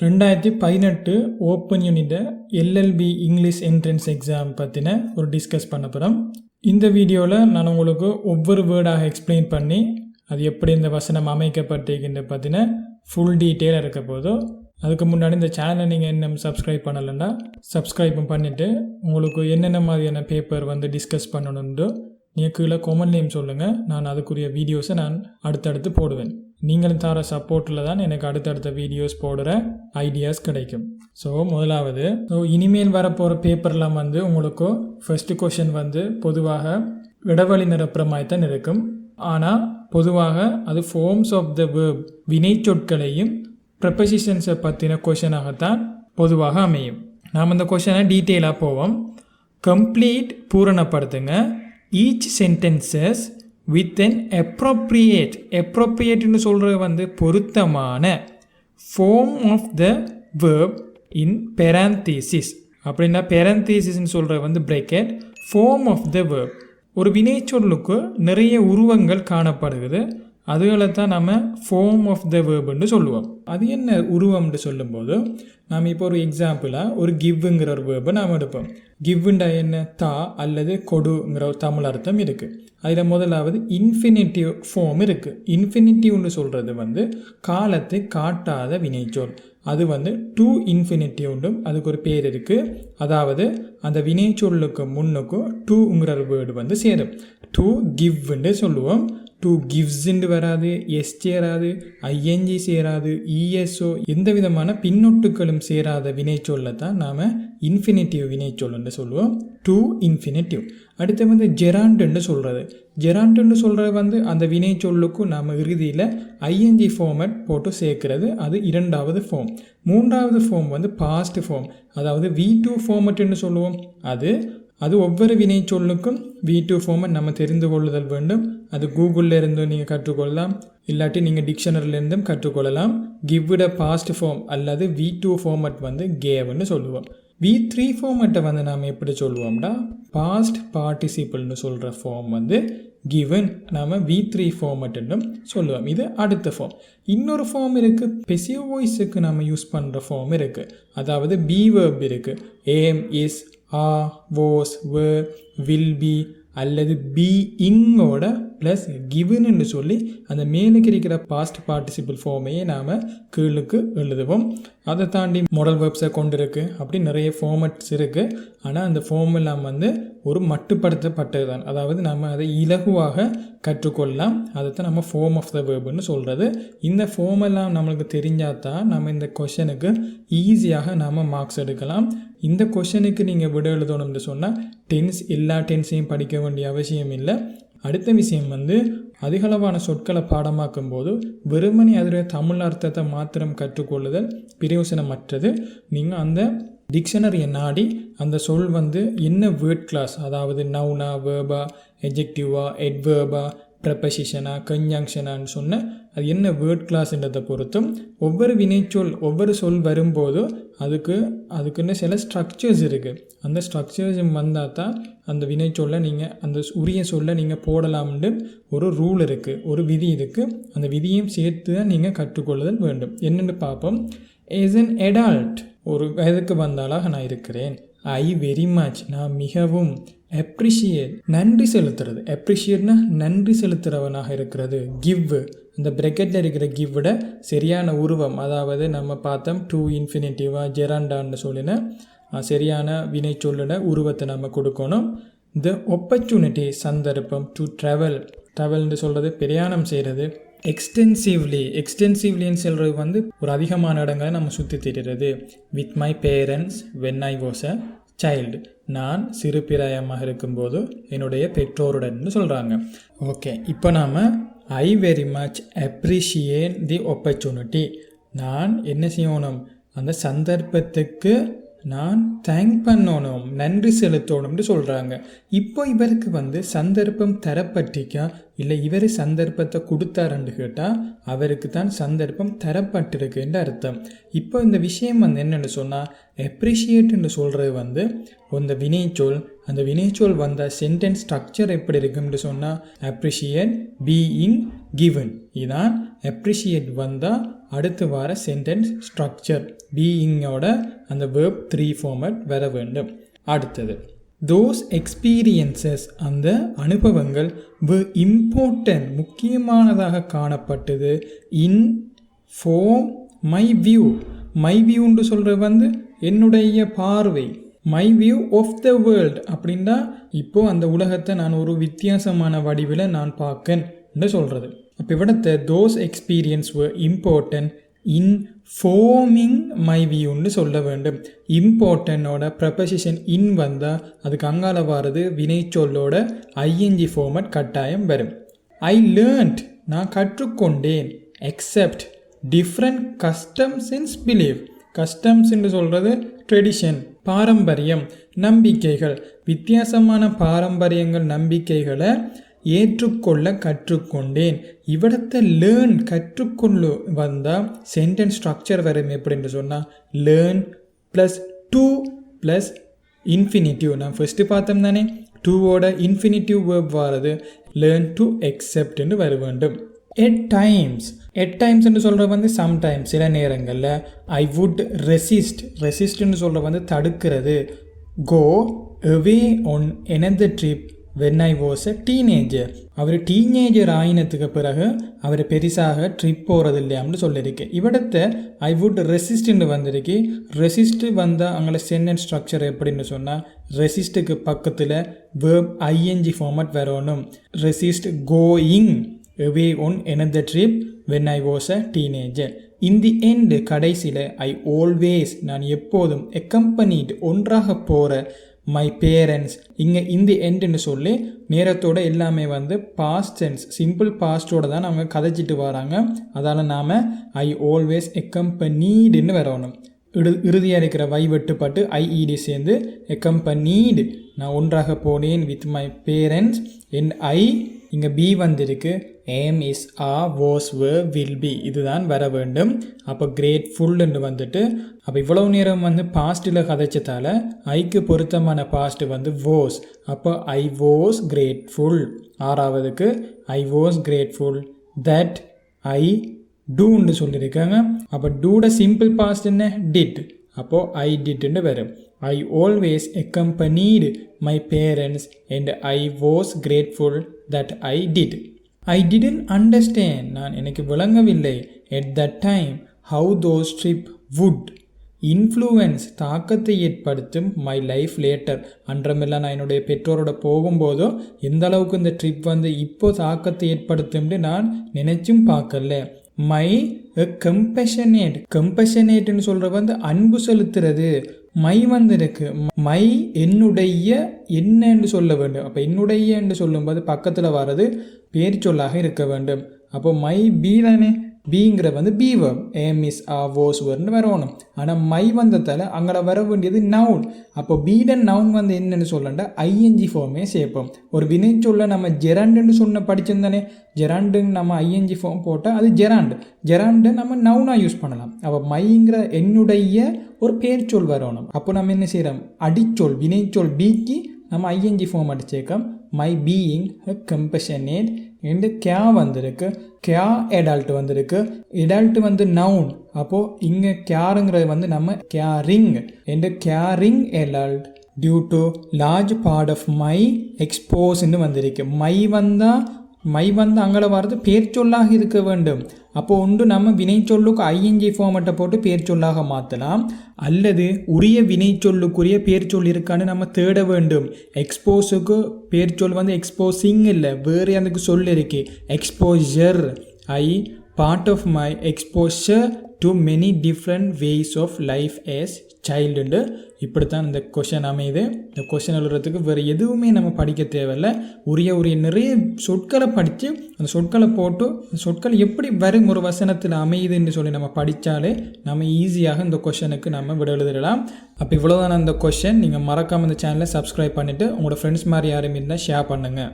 ரெண்டாயிரத்தி பதினெட்டு ஓப்பன் யூனிட்டை எல்எல்பி இங்கிலீஷ் என்ட்ரன்ஸ் எக்ஸாம் பற்றின ஒரு டிஸ்கஸ் பண்ண போகிறோம் இந்த வீடியோவில் நான் உங்களுக்கு ஒவ்வொரு வேர்டாக எக்ஸ்பிளைன் பண்ணி அது எப்படி இந்த வசனம் அமைக்கப்பட்டிருக்கின்ற பற்றின ஃபுல் டீட்டெயில் இருக்க போதோ அதுக்கு முன்னாடி இந்த சேனலை நீங்கள் என்ன சப்ஸ்கிரைப் பண்ணலைன்னா சப்ஸ்கிரைப்பும் பண்ணிவிட்டு உங்களுக்கு என்னென்ன மாதிரியான பேப்பர் வந்து டிஸ்கஸ் பண்ணணுன்றோ நீங்கள் கீழே கொமெண்ட்லேயும் சொல்லுங்கள் நான் அதுக்குரிய வீடியோஸை நான் அடுத்தடுத்து போடுவேன். நீங்களும் தர சப்போர்ட்டில் தான் எனக்கு அடுத்தடுத்த வீடியோஸ் போடுற ஐடியாஸ் கிடைக்கும். ஸோ முதலாவது ஸோ இனிமேல் வரப்போகிற பேப்பர்லாம் வந்து உங்களுக்கு ஃபர்ஸ்ட் கொஷின் வந்து பொதுவாக இடைவெளி நிரப்புற தான் இருக்கும். ஆனால் பொதுவாக அது ஃபார்ம்ஸ் ஆஃப் த வேர்ப் வினைச்சொற்களையும் ப்ரெப்பசிஷன்ஸை பற்றின கொஷனாகத்தான் பொதுவாக அமையும். நாம் இந்த கொஷனை டீட்டெயிலாக போவோம். Complete பூரணப்படுத்துங்க. Each sentences with an appropriate அப்ரோப்ரியேட்னு சொல்கிறது வந்து பொருத்தமான form of the verb in parenthesis அப்படின்னா பெராந்தீசிஸ்ன்னு சொல்கிறது வந்து bracket form of the verb ஒரு வினைச்சொல்லுக்கு நிறைய உருவங்கள் காணப்படுகிறது. அதுகளை தான் நம்ம ஃபார்ம் ஆஃப் த வேர்புன்னு சொல்லுவோம். அது என்ன உருவம்னு சொல்லும்போது நாம் இப்போ ஒரு எக்ஸாம்பிளாக ஒரு கிவ்ங்கிற ஒரு வேர்பை நாம் எடுப்போம். கிவ்ண்டா என்ன? தா அல்லது கொடுங்கிற ஒரு தமிழ் அர்த்தம் இருக்குது அதில் முதலாவது இன்ஃபினிட்டிவ் ஃபார்ம் இருக்குது இன்ஃபினிட்டிவ்னு சொல்கிறது வந்து காலத்தை காட்டாத வினைச்சொல். அது வந்து டூ இன்ஃபினிட்டிவ்ண்டும் அதுக்கு ஒரு பேர் இருக்குது அதாவது அந்த வினைச்சொல்லுக்கு முன்னுக்கும் டூங்கிற வேர்டு வந்து சேரும். டூ கிவ்ன்னு சொல்லுவோம். டூ கிவ்ஸ்ன்னு வராது எஸ் சேராது ஐஎன்ஜி சேராது இஎஸ்ஓ எந்த விதமான பின்னொட்டுகளும் சேராத வினைச்சொல்லை தான் நாம் இன்ஃபினிட்டிவ் வினைச்சொல்லுன்னு சொல்லுவோம். டூ இன்ஃபினிட்டிவ் அடுத்து வந்து ஜெராண்டுன்னு சொல்கிறது ஜெராண்டுன்னு சொல்கிறது வந்து அந்த வினைச்சொல்லுக்கும் நாம் இறுதியில் ஐஎன்ஜி ஃபார்மட் போட்டு சேர்க்கிறது. அது இரண்டாவது ஃபார்ம் மூன்றாவது ஃபார்ம் வந்து பாஸ்ட் ஃபார்ம் அதாவது வி டூ ஃபார்மட்னு சொல்லுவோம். அது அது ஒவ்வொரு வினைச்சொல்லுக்கும் வி டூ ஃபார்மை நம்ம தெரிந்து கொள்ளுதல் வேண்டும். அது கூகுளில் இருந்தும் நீங்கள் கற்றுக்கொள்ளலாம். இல்லாட்டி நீங்கள் டிக்ஷனரியிலேருந்தும் கற்றுக்கொள்ளலாம். கிவ்விட பாஸ்ட் ஃபார்ம் அல்லது வி டூ ஃபார்மட் வந்து கேவ்னு சொல்லுவோம். வி த்ரீ ஃபார்மட்டை வந்து நாம் எப்படி சொல்லுவோம்னா பாஸ்ட் பார்ட்டிசிபிள்னு சொல்கிற ஃபார்ம் வந்து கிவன் நாம் வி த்ரீ ஃபார்மட்டும் சொல்லுவோம். இது அடுத்த ஃபார்ம் இன்னொரு ஃபார்ம் இருக்குது பெசியோ வாய்ஸுக்கு நம்ம யூஸ் பண்ணுற ஃபார்ம் இருக்குது அதாவது பி வேர்ப் இருக்குது am is are was were will be அல்லது பி இங்கோட ப்ளஸ் கிவன்னு சொல்லி அந்த மேலுக்கு இருக்கிற பாஸ்ட் பார்ட்டிசிபிள் ஃபார்மையே நாம் கீழுக்கு எழுதுவோம். அதை தாண்டி மாடல் வேர்ப்ஸை கொண்டு இருக்குது அப்படி நிறைய ஃபார்மட்ஸ் இருக்குது ஆனால் அந்த ஃபார்ம் எல்லாம் வந்து ஒரு மட்டுப்படுத்தப்பட்டது தான் அதாவது நம்ம அதை இலகுவாக கற்றுக்கொள்ளலாம். அதை தான் நம்ம ஃபோம் ஆஃப் த வேர்புன்னு சொல்கிறது இந்த ஃபோம் எல்லாம் நம்மளுக்கு தெரிஞ்சால் தான் நம்ம இந்த கொஷனுக்கு ஈஸியாக நம்ம மார்க்ஸ் எடுக்கலாம். இந்த கொஷனுக்கு நீங்கள் விட எழுதணும்னு சொன்னால் டென்ஸ் எல்லா டென்ஸையும் படிக்க வேண்டிய அவசியம் இல்லை. அடுத்த விஷயம் வந்து அதிகளவான சொற்களை பாடமாக்கும் போது வெறுமனே அதோடைய தமிழ் அர்த்தத்தை மாத்திரம் கற்றுக்கொள்ளுதல் பிரயோசனமற்றது. நீங்கள் அந்த டிக்ஷனரியை நாடி அந்த சொல் வந்து என்ன வேர்ட் கிளாஸ் அதாவது நவுனா வேர்பா எஜெக்டிவா எட்வேர்பா ப்ரப்பசிஷனா கன்ஜங்ஷனான்னு சொன்ன அது என்ன வேர்ட் கிளாஸ்ன்றதை பொறுத்தும் ஒவ்வொரு வினைச்சொல் ஒவ்வொரு சொல் வரும்போது அதுக்கு அதுக்குன்னு சில ஸ்ட்ரக்சர்ஸ் இருக்குது அந்த ஸ்ட்ரக்சர்ஸ் வந்தால் தான் அந்த வினைச்சொல்லை நீங்கள் அந்த உரிய சொல்லை நீங்கள் போடலாம்னு ஒரு ரூல் இருக்குது ஒரு விதி இருக்குது அந்த விதியும் சேர்த்து தான் நீங்கள் கற்றுக்கொள்ளுதல் வேண்டும். என்னென்னு பார்ப்போம். ஏஸ் அன் எடால்ட் ஒரு வயதுக்கு வந்தாலாக நான் இருக்கிறேன். ஐ வெரி மச் நான் மிகவும் அப்ரிஷியேட் நன்றி செலுத்துறது. அப்ரிஷியேட்னா நன்றி செலுத்துகிறவனாக இருக்கிறது. கிவ் இந்த பிரெக்கெட்டில் இருக்கிற கிவ்விட சரியான உருவம். அதாவது நம்ம பார்த்தோம் டூ இன்ஃபினிட்டிவாக ஜெராண்டான்னு சொல்லின சரியான வினை சொல்லின உருவத்தை நம்ம கொடுக்கணும். த ஒப்பர்ச்சுனிட்டி சந்தர்ப்பம் டு ட்ராவல் ட்ராவல்னு சொல்கிறது பிரயாணம் செய்கிறது எக்ஸ்டென்சிவ்லி எக்ஸ்டென்சிவ்லின்னு சொல்கிறது வந்து ஒரு அதிகமான இடங்களை நம்ம சுற்றி திரிகிறது with my parents when I was a child நான் சிறு பிராயமாக இருக்கும்போது என்னுடைய பெற்றோருடன் சொல்கிறாங்க ஓகே இப்போ நாம் I very much appreciate the opportunity நான் என்ன செய்யணும்? அந்த சந்தர்ப்பத்துக்கு நான் தேங்க் பண்ணணும் நன்றி செலுத்தணும்னு சொல்கிறாங்க இப்போ இவருக்கு வந்து சந்தர்ப்பம் தரப்பட்டிக்கா இல்லை இவர் சந்தர்ப்பத்தை கொடுத்தாருன்னு கேட்டால் அவருக்கு தான் சந்தர்ப்பம் தரப்பட்டிருக்குன்ற அர்த்தம். இப்போ இந்த விஷயம் வந்து என்னென்னு சொன்னால் எப்ரிஷியேட்னு சொல்கிறது வந்து இந்த வினைச்சொல் அந்த வினைச்சொல் வந்த சென்டென்ஸ் ஸ்ட்ரக்சர் எப்படி இருக்கும்னு சொன்னால் அப்ரிஷியேட் பீயிங் கிவன் இதான் அப்ரிஷியேட் வந்தால் அடுத்து வர சென்டென்ஸ் ஸ்ட்ரக்சர் பீயிங்கோட அந்த வேர்ப் த்ரீ ஃபார்மட் வர வேண்டும். அடுத்தது. தோஸ் எக்ஸ்பீரியன்சஸ் அந்த அனுபவங்கள் were இம்பார்ட்டன்ட் முக்கியமானதாக காணப்பட்டது. In form my view my வியூன்னு சொல்கிறது வந்து என்னுடைய பார்வை. My view of the world அப்படின்னா இப்போது அந்த உலகத்தை நான் ஒரு வித்தியாசமான வடிவில் நான் பார்க்கன்னு சொல்கிறது அப்போ இவிடத்தை those experience were important in forming my வியூன்னு சொல்ல வேண்டும். இம்பார்ட்டனோட ப்ரப்பசிஷன் இன் வந்தால் அதுக்கு அங்கால வாரது வினைச்சொல்லோட ஐஎன்ஜி ஃபார்மட் கட்டாயம் வரும். ஐ லேர்ன்ட் நான் கற்றுக்கொண்டேன். எக்ஸெப்ட் டிஃப்ரெண்ட் கஸ்டம்ஸ் இன்ஸ் பிலீவ் கஸ்டம்ஸ்ன்னு சொல்கிறது ட்ரெடிஷன் பாரம்பரியம் நம்பிக்கைகள். வித்தியாசமான பாரம்பரியங்கள் நம்பிக்கைகளை ஏற்றுக்கொள்ள கற்றுக்கொண்டேன். இவ்விடத்தை லேர்ன் கற்றுக்கொள்ள வந்தால் சென்டென்ஸ் ஸ்ட்ரக்சர் வரும் எப்படின்னு சொன்னால் learn plus to plus infinitive நான் ஃபஸ்ட்டு பார்த்தோம் தானே? டூவோட இன்ஃபினிட்டிவ் வேர்ப் வாரது. லேர்ன் டு எக்ஸெப்ட்னு வர வேண்டும். எட் டைம்ஸ் எட் டைம்ஸ்னு சொல்கிற வந்து சம்டைம்ஸ் சில நேரங்களில் ஐ வுட் ரெசிஸ்ட் ரெசிஸ்ட்னு சொல்கிற வந்து தடுக்கிறது. கோ அவே ஒன் எனது trip when I was a teenager our teenager ஆயினத்துக்கு பிறகு அவர் பெருசாக ட்ரிப் போகிறது இல்லையாம்னு சொல்லியிருக்கு. இவிடத்தை ஐ வுட் ரெசிஸ்ட்னு வந்திருக்கு. ரெசிஸ்ட் வந்தால் அங்கே சென்டென்ஸ் ஸ்ட்ரக்சர் எப்படின்னு சொன்னால் ரெசிஸ்ட்டுக்கு பக்கத்தில் வேர்ப் ஐஎன்ஜி ஃபார்மட் வரணும். Resist going away on another trip when I was a teenager in the end கடைசியில் ஐ ஆல்வேஸ் நான் எப்போதும் எக்கம்பனிட் ஒன்றாக போகிற மை பேரண்ட்ஸ் இங்கே இந்த எண்டுன்னு சொல்லி நேரத்தோட எல்லாமே வந்து பாஸ்ட் சென்ஸ் சிம்பிள் பாஸ்டோட தான் அவங்க கதைச்சிட்டு வராங்க. அதால் நாம் ஐ ஆல்வேஸ் எக்கம்பனீடுன்னு வரணும். இடு இறுதியாக இருக்கிற வை வெட்டுப்பட்டு ஐஇடி சேர்ந்து எக்கம்பனீடு நான் ஒன்றாக போனேன் with my parents and I இங்கே பி வந்திருக்கு. Am is are was were will be இதுதான் வர வேண்டும். அப்போ கிரேட்ஃபுல்னு வந்துட்டு அப்போ இவ்வளவு நேரம் வந்து பாஸ்ட்டில் கதைச்சதால ஐக்கு பொருத்தமான பாஸ்ட் வந்து வோஸ் அப்போ I was grateful ஆறாவதுக்கு I was grateful that I டூன்னு சொல்லியிருக்காங்க அப்போ டூட சிம்பிள் பாஸ்ட் என்ன? டிட் அப்போது ஐ டிட்னு വരും I always accompanied my parents and I was grateful that I did I didn't understand நான் எனக்கு விளங்கவில்லை. At that time how those trip would influence தாக்கத்தை ஏற்படுத்தும் மை லைஃப் லேட்டர் அன்றமெல்லாம் நான் என்னுடைய பெற்றோரோட போகும்போதோ எந்த அளவுக்கு இந்த ட்ரிப் வந்து இப்போ தாக்கத்தை ஏற்படுத்தும்னு நான் நினைச்சும் பார்க்கல. மை கம்பஷனேட். கம்பஷனேட்னு சொல்கிற வந்து அன்பு செலுத்துறது. மை வந்திருக்கு மை என்னுடைய என்னன்னு சொல்ல வேண்டும். அப்போ என்னுடைய என்று சொல்லும்போது பக்கத்தில் வர்றது பேர் சொல்லாக இருக்க வேண்டும். அப்போ மை பி தானே? பிங்கிற வந்து be verb am is are was வேர்னு வரணும் ஆனால் மை வந்ததால் அங்கே வர வேண்டியது நவுன் அப்போ பீடன் நவுன் வந்து என்னென்னு சொல்லண்டா? ஐஎன்ஜி ஃபார்மே சேர்ப்போம். ஒரு வினை சொல்ல நம்ம ஜெராண்டுன்னு சொன்ன படிச்சிருந்தானே ஜெராண்டுன்னு நம்ம ஐஎன்ஜி ஃபார்ம் போட்டால் அது ஜெராண்டு ஜெராண்டு நம்ம நவுனாக யூஸ் பண்ணலாம். அப்போ மைங்கிற என்னுடைய ஒரு பேர் சொல் வரணும் அப்போ நம்ம என்ன செய்கிறோம் அடிச்சொல் வினைச்சொல் பிக்கு நம்ம ஐஎன்ஜி ஃபார்ம் அடிச்சேக்கம் மை பீயிங் கம்பஷனேட் என்று கே வந்திருக்கு கே எடால்ட் வந்திருக்கு எடால்ட் வந்து நவுன் அப்போது இங்கே கேருங்கிறது வந்து நம்ம கேரிங் என்று caring adult due to large part of my எக்ஸ்போஸ்ன்னு வந்திருக்கு மை வந்தால் மை வந்து அங்கே வர்றது பேர் சொல்லாக இருக்க வேண்டும். அப்போ ஒன்று நம்ம வினைச்சொல்லுக்கு ஐஎன்ஜி ஃபார்மெட்டை போட்டு பேர் சொல்லாக மாற்றலாம் அல்லது உரிய வினைச்சொல்லுக்குரிய பேர் சொல் இருக்கான்னு நம்ம தேட வேண்டும். எக்ஸ்போஸுக்கு பேர் சொல் வந்து எக்ஸ்போசிங் இல்லை. வேறு அதுக்கு சொல் இருக்கு. Exposure I part of my exposure to many different ways of life as சைல்டுண்டு இப்படித்தான் இந்த கொஷன் அமையுது. இந்த கொஷன் எழுதுறதுக்கு வேறு எதுவுமே நம்ம படிக்க தேவையில்ல. உரிய உரிய நிறைய சொற்களை படித்து அந்த சொற்களை போட்டு அந்த சொற்கள் எப்படி வரும் ஒரு வசனத்தில் அமையுதுன்னு சொல்லி நம்ம படித்தாலே நம்ம ஈஸியாக இந்த கொஷனுக்கு நம்ம விட எழுதிடலாம். அப்போ இவ்வளோதான அந்த கொஷன் நீங்கள் மறக்காமல் இந்த சேனலை சப்ஸ்கிரைப் பண்ணிவிட்டு உங்களோட ஃப்ரெண்ட்ஸ் மாதிரி யாரும் இருந்தால் ஷேர் பண்ணுங்கள்